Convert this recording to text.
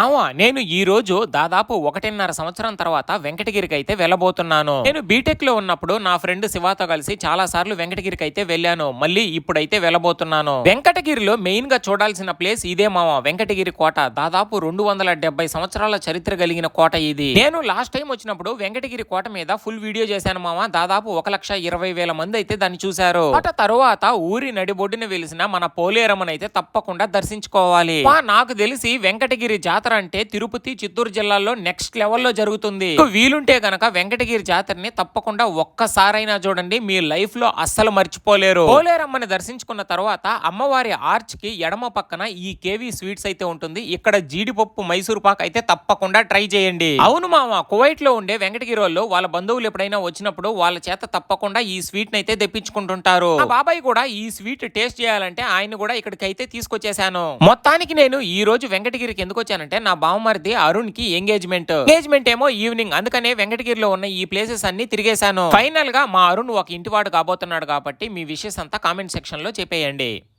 ఆవా నేను ఈ రోజు దాదాపు ఒకటిన్నర సంవత్సరం తర్వాత వెంకటగిరికి అయితే వెళ్ళబోతున్నాను. నేను బీటెక్లో ఉన్నప్పుడు నా ఫ్రెండ్ శివాతో కలిసి చాలా సార్లు వెంకటగిరికి అయితే వెళ్ళాను. మళ్ళీ ఇప్పుడైతే వెళ్ళబోతున్నాను. వెంకటగిరిలో మెయిన్గా చూడాల్సిన ప్లేస్ ఇదే మామ వెంకటగిరి కోట దాదాపు రెండు వందల డెబ్బై సంవత్సరాల చరిత్ర కలిగిన కోట ఇది. నేను లాస్ట్ టైం వచ్చినప్పుడు వెంకటగిరి కోట మీద ఫుల్ వీడియో చేశాను మామ దాదాపు ఒక లక్ష ఇరవై వేల మంది అయితే దాన్ని చూశారు. కోట తరువాత ఊరి నడిబొడ్డున వెలిసిన మన పోలేరమ్మనైతే తప్పకుండా దర్శించుకోవాలి. నాకు తెలిసి వెంకటగిరి జాతర అంటే తిరుపతి చిత్తూరు జిల్లాలో నెక్స్ట్ లెవెల్లో జరుగుతుంది. వీలుంటే గనక వెంకటగిరి జాతరని తప్పకుండా ఒక్కసారైనా చూడండి మీ లైఫ్లో అస్సలు మర్చిపోలేరు. పోలేరమ్మని దర్శించుకున్న తర్వాత అమ్మవారి ఆర్చ్కి ఎడమ పక్కన ఈ కేవీ స్వీట్స్ అయితే ఉంటుంది. ఇక్కడ జీడిపప్పు మైసూర్ పాక్ అయితే తప్పకుండా ట్రై చేయండి. అవును మామ కువైట్లో ఉండే వెంకటగిరి వాళ్ళు వాళ్ళ బంధువులు ఎప్పుడైనా వచ్చినప్పుడు వాళ్ళ చేత తప్పకుండా ఈ స్వీట్ అయితే తెప్పించుకుంటుంటారు. బాబాయ్ కూడా ఈ స్వీట్ టేస్ట్ చేయాలంటే ఆయన కూడా ఇక్కడికి అయితే తీసుకొచ్చేసాను మొత్తానికి నేను ఈ రోజు వెంకటగిరికి ఎందుకు వచ్చానంటే నా బావమరిది అరుణ్కి ఎంగేజ్మెంట్. ఎంగేజ్మెంట్ ఏమో ఈవినింగ్. అందుకనే వెంకటగిరిలో ఉన్న ఈ ప్లేసెస్ అన్ని తిరిగేశాను. ఫైనల్గా మా అరుణ్ ఒక ఇంటివాడు కాబోతున్నాడు కాబట్టి మీ విషయస్ అంతా కామెంట్ సెక్షన్లో చెప్పేయండి.